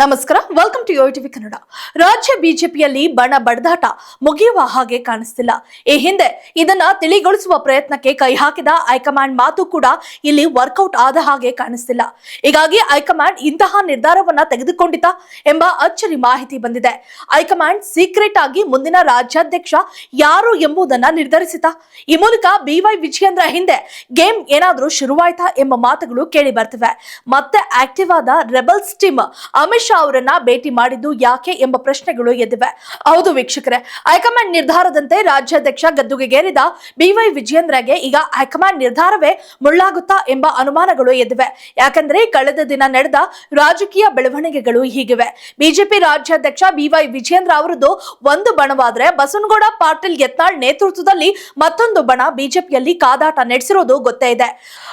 ನಮಸ್ಕಾರ welcome to TV Kannada ರಾಜ್ಯ ಬಿಜೆಪಿಯಲ್ಲಿ ಬಣ ಬಡದಾಟ ಮುಗಿಯುವ ಹಾಗೆ ಕಾಣಿಸ್ತಿಲ್ಲ. ಈ ಹಿಂದೆ ಇದನ್ನ ತಿಳಿಗೊಳಿಸುವ ಪ್ರಯತ್ನಕ್ಕೆ ಕೈ ಹಾಕಿದ ಹೈಕಮಾಂಡ್ ಮಾತು ಕೂಡ ಇಲ್ಲಿ ವರ್ಕೌಟ್ ಆದ ಹಾಗೆ ಕಾಣಿಸ್ತಿಲ್ಲ. ಹೀಗಾಗಿ ಹೈಕಮಾಂಡ್ ಇಂತಹ ನಿರ್ಧಾರವನ್ನ ತೆಗೆದುಕೊಂಡಿತ ಎಂಬ ಅಚ್ಚರಿ ಮಾಹಿತಿ ಬಂದಿದೆ. ಹೈಕಮಾಂಡ್ ಸೀಕ್ರೆಟ್ ಆಗಿ ಮುಂದಿನ ರಾಜ್ಯಾಧ್ಯಕ್ಷ ಯಾರು ಎಂಬುದನ್ನ ನಿರ್ಧರಿಸಿತ. ಈ ಮೂಲಕ ಬಿವೈ ವಿಜಯೇಂದ್ರ ಹಿಂದೆ ಗೇಮ್ ಏನಾದ್ರೂ ಶುರುವಾಯ್ತಾ ಎಂಬ ಮಾತುಗಳು ಕೇಳಿ ಬರ್ತಿವೆ. ಮತ್ತೆ ಆಕ್ಟಿವ್ ಆದ ರೆಬಲ್ಸ್ ಟೀಮ್ ಅಮಿತ್ ಶಾ ಅವರನ್ನ ಭೇಟಿ ಮಾಡಿದ್ದು ಯಾಕೆ ಎಂಬ ಪ್ರಶ್ನೆಗಳು ಎದ್ದಿವೆ. ಹೌದು ವೀಕ್ಷಕರೇ, ಹೈಕಮಾಂಡ್ ನಿರ್ಧಾರದಂತೆ ರಾಜ್ಯಾಧ್ಯಕ್ಷ ಗದ್ದುಗೆಗೇರಿದ ಬಿವೈ ವಿಜಯೇಂದ್ರಗೆ ಈಗ ಹೈಕಮಾಂಡ್ ನಿರ್ಧಾರವೇ ಮುಳ್ಳಾಗುತ್ತಾ ಎಂಬ ಅನುಮಾನಗಳು ಎದ್ದಿವೆ. ಯಾಕಂದ್ರೆ ಕಳೆದ ದಿನ ನಡೆದ ರಾಜಕೀಯ ಬೆಳವಣಿಗೆಗಳು ಹೀಗಿವೆ. ಬಿಜೆಪಿ ರಾಜ್ಯಾಧ್ಯಕ್ಷ ಬಿವೈ ವಿಜಯೇಂದ್ರ ಅವರದ್ದು ಒಂದು ಬಣವಾದ್ರೆ ಬಸನಗೌಡ ಪಾಟೀಲ್ ಯತ್ನಾಳ್ ನೇತೃತ್ವದಲ್ಲಿ ಮತ್ತೊಂದು ಬಣ ಬಿಜೆಪಿಯಲ್ಲಿ ಕಾದಾಟ ನಡೆಸಿರೋದು ಗೊತ್ತೇ ಇದೆ.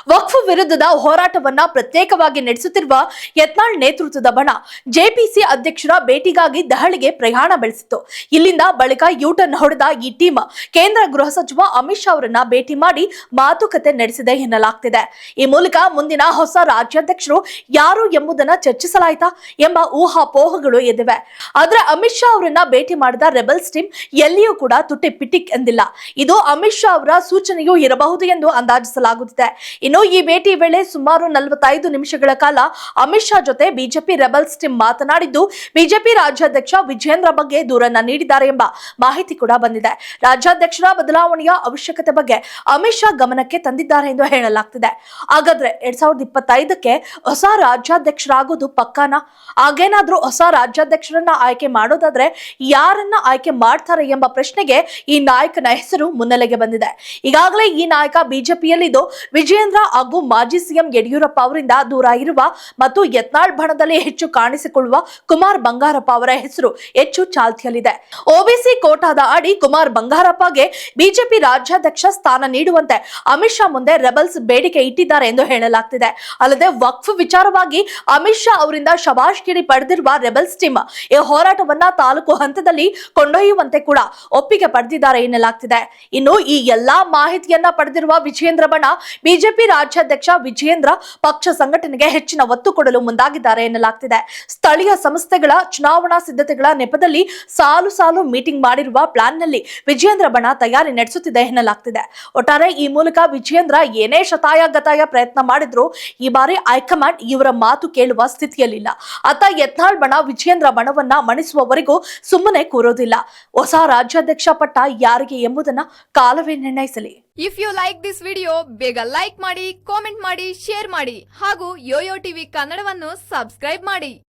ವಕ್ಫ್ ವಿರುದ್ಧದ ಹೋರಾಟವನ್ನ ಪ್ರತ್ಯೇಕವಾಗಿ ನಡೆಸುತ್ತಿರುವ ಯತ್ನಾಳ್ ನೇತೃತ್ವದ ಬಣ. ಜೆಪಿಸಿ ಅಧ್ಯಕ್ಷರ ಭೇಟಿಗಾಗಿ ದಹಳಿಗೆ ಪ್ರಯಾಣ ಬೆಳೆಸಿತ್ತು. ಇಲ್ಲಿಂದ ಬಳಿಕ ಯೂಟರ್ನ್ ಹೊಡೆದ ಈ ಟೀಮ್, ಕೇಂದ್ರ ಗೃಹ ಸಚಿವ ಅಮಿತ್ ಶಾ ಅವರನ್ನ ಭೇಟಿ ಮಾಡಿ ಮಾತುಕತೆ ನಡೆಸಿದೆ ಎನ್ನಲಾಗ್ತಿದೆ. ಈ ಮೂಲಕ ಮುಂದಿನ ಹೊಸ ರಾಜ್ಯಾಧ್ಯಕ್ಷರು ಯಾರು ಎಂಬುದನ್ನ ಚರ್ಚಿಸಲಾಯಿತಾ ಎಂಬ ಊಹಾಪೋಹಗಳು ಎದ್ದಿವೆ. ಆದ್ರೆ ಅಮಿತ್ ಶಾ ಅವರನ್ನ ಭೇಟಿ ಮಾಡಿದ ರೆಬಲ್ಸ್ ಟೀಮ್ ಎಲ್ಲಿಯೂ ಕೂಡ ತುಟ್ಟಿ ಪಿಟಿಕ್ ಎಂದಿಲ್ಲ. ಇದು ಅಮಿತ್ ಶಾ ಅವರ ಸೂಚನೆಯೂ ಇರಬಹುದು ಎಂದು ಅಂದಾಜಿಸಲಾಗುತ್ತಿದೆ. ಇನ್ನು ಈ ಭೇಟಿ ವೇಳೆ ಸುಮಾರು ನಲವತ್ತೈದು ನಿಮಿಷಗಳ ಕಾಲ ಅಮಿತ್ ಶಾ ಜೊತೆ ಬಿಜೆಪಿ ರೆಬಲ್ಸ್ ಟೀಮ್ ಮಾತನಾಡಿದ್ದು ಬಿಜೆಪಿ ರಾಜ್ಯಾಧ್ಯಕ್ಷ ವಿಜೇಂದ್ರ ಬಗ್ಗೆ ದೂರನ್ನ ನೀಡಿದ್ದಾರೆ ಎಂಬ ಮಾಹಿತಿ ಕೂಡ ಬಂದಿದೆ. ರಾಜ್ಯಾಧ್ಯಕ್ಷರ ಬದಲಾವಣೆಯ ಅವಶ್ಯಕತೆ ಬಗ್ಗೆ ಅಮಿತ್ ಗಮನಕ್ಕೆ ತಂದಿದ್ದಾರೆ ಎಂದು ಹೇಳಲಾಗ್ತಿದೆ. ಹಾಗಾದ್ರೆ ಎರಡ್ ಸಾವಿರದ ಇಪ್ಪತ್ತೈದಕ್ಕೆ ಹೊಸ ರಾಜ್ಯಾಧ್ಯಕ್ಷರಾಗೋದು ಪಕ್ಕಾನ? ಹಾಗೇನಾದ್ರೂ ಹೊಸ ರಾಜ್ಯಾಧ್ಯಕ್ಷರನ್ನ ಆಯ್ಕೆ ಮಾಡೋದಾದ್ರೆ ಯಾರನ್ನ ಆಯ್ಕೆ ಮಾಡ್ತಾರೆ ಎಂಬ ಪ್ರಶ್ನೆಗೆ ಈ ನಾಯಕನ ಹೆಸರು ಮುನ್ನೆಲೆಗೆ ಬಂದಿದೆ. ಈಗಾಗಲೇ ಈ ನಾಯಕ ಬಿಜೆಪಿಯಲ್ಲಿದ್ದು ವಿಜೇಂದ್ರ ಹಾಗೂ ಮಾಜಿ ಸಿಎಂ ಯಡಿಯೂರಪ್ಪ ಅವರಿಂದ ದೂರ ಇರುವ ಮತ್ತು ಯತ್ನಾಳ್ ಬಣದಲ್ಲಿ ಹೆಚ್ಚು ಕಾಣಿಸಿಕೊಳ್ಳುವ ಕುಮಾರ್ ಬಂಗಾರಪ್ಪ ಅವರ ಹೆಸರು ಹೆಚ್ಚು ಚಾಲ್ತಿಯಲ್ಲಿದೆ. ಒಬಿಸಿ ಕೋಟಾದ ಅಡಿ ಕುಮಾರ್ ಬಂಗಾರಪ್ಪಗೆ ಬಿಜೆಪಿ ರಾಜ್ಯಾಧ್ಯಕ್ಷ ಸ್ಥಾನ ನೀಡುವಂತೆ ಅಮಿತ್ ಶಾ ಮುಂದೆ ರೆಬಲ್ಸ್ ಬೇಡಿಕೆ ಇಟ್ಟಿದ್ದಾರೆ ಎಂದು ಹೇಳಲಾಗ್ತಿದೆ. ಅಲ್ಲದೆ ವಕ್ಫ್ ವಿಚಾರವಾಗಿ ಅಮಿತ್ ಶಾ ಅವರಿಂದ ಶಬಾಷ್ಗಿರಿ ಪಡೆದಿರುವ ರೆಬಲ್ಸ್ ಟೀಮ್ ಈ ಹೋರಾಟವನ್ನ ತಾಲೂಕು ಹಂತದಲ್ಲಿ ಕೊಂಡೊಯ್ಯುವಂತೆ ಕೂಡ ಒಪ್ಪಿಗೆ ಪಡೆದಿದ್ದಾರೆ ಎನ್ನಲಾಗ್ತಿದೆ. ಇನ್ನು ಈ ಎಲ್ಲಾ ಮಾಹಿತಿಯನ್ನ ಪಡೆದಿರುವ ವಿಜಯೇಂದ್ರ ಬಣ ಬಿಜೆಪಿ ರಾಜ್ಯಾಧ್ಯಕ್ಷ ವಿಜಯೇಂದ್ರ ಪಕ್ಷ ಸಂಘಟನೆಗೆ ಹೆಚ್ಚಿನ ಒತ್ತು ಕೊಡಲು ಮುಂದಾಗಿದ್ದಾರೆ ಎನ್ನಲಾಗ್ತಿದೆ. ಸ್ಥಳೀಯ ಸಂಸ್ಥೆಗಳ ಚುನಾವಣಾ ಸಿದ್ಧತೆಗಳ ನೆಪದಲ್ಲಿ ಸಾಲು ಸಾಲು ಮೀಟಿಂಗ್ ಮಾಡಿರುವ ಪ್ಲಾನ್ನಲ್ಲಿ ವಿಜಯೇಂದ್ರ ಬಣ ತಯಾರಿ ನಡೆಸುತ್ತಿದೆ ಎನ್ನಲಾಗ್ತಿದೆ. ಒಟ್ಟಾರೆ ಈ ಮೂಲಕ ವಿಜಯೇಂದ್ರ ಏನೇ ಶತಾಯ ಗತಾಯ ಪ್ರಯತ್ನ ಮಾಡಿದ್ರು ಈ ಬಾರಿ ಹೈಕಮಾಂಡ್ ಇವರ ಮಾತು ಕೇಳುವ ಸ್ಥಿತಿಯಲ್ಲಿಲ್ಲ. ಅತ್ತ ಯತ್ನಾಳ್ ಬಣ ವಿಜಯೇಂದ್ರ ಬಣವನ್ನ ಮಣಿಸುವವರೆಗೂ ಸುಮ್ಮನೆ ಕೂರೋದಿಲ್ಲ. ಹೊಸ ರಾಜ್ಯಾಧ್ಯಕ್ಷ ಪಟ್ಟ ಯಾರಿಗೆ ಎಂಬುದನ್ನ ಕಾಲವೇ ನಿರ್ಣಯಿಸಲಿ. If you like this video ಬೇಗ ಲೈಕ್ ಮಾಡಿ ಕಾಮೆಂಟ್ ಮಾಡಿ ಶೇರ್ ಮಾಡಿ ಹಾಗೂ ಯೋಯೋ ಟಿವಿ ಕನ್ನಡವನ್ನು ಸಬ್ಸ್ಕ್ರೈಬ್ ಮಾಡಿ.